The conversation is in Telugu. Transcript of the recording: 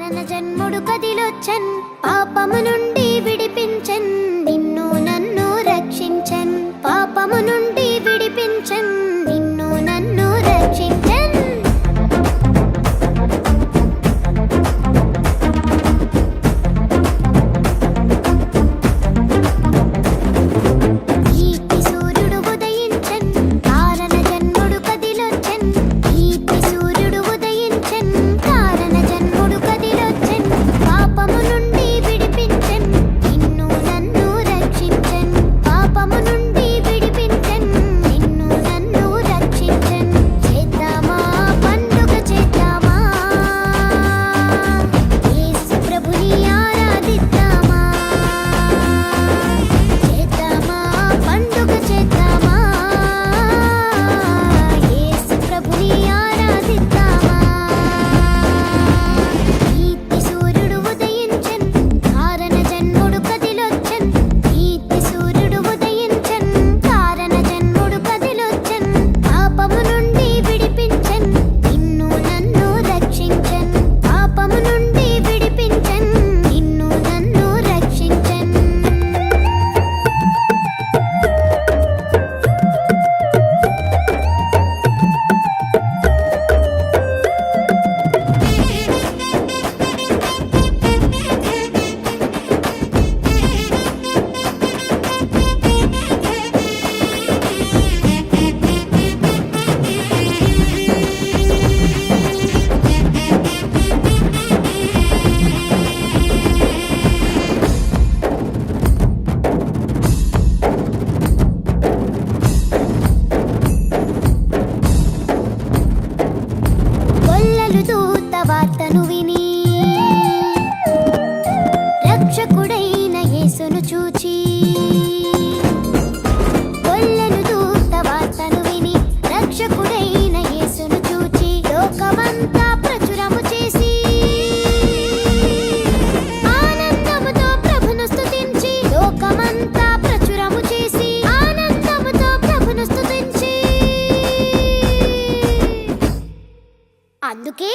కారణ జన్ముడు కదిలొచ్చన్. పాపము నుండి విడిపించన్. నిన్ను నన్ను రక్షించన్. పాపము నుండి ప్రభువైన యేసును చూచి. కొల్లెను దూత వార్తను విని రక్షకుడైన యేసును చూచి లోకమంతా ప్రచురము చేసి ఆనందముతో ప్రభును స్తుతించి లోకమంతా ప్రచురము చేసి ఆనందముతో ప్రభును స్తుతించి. అందుకే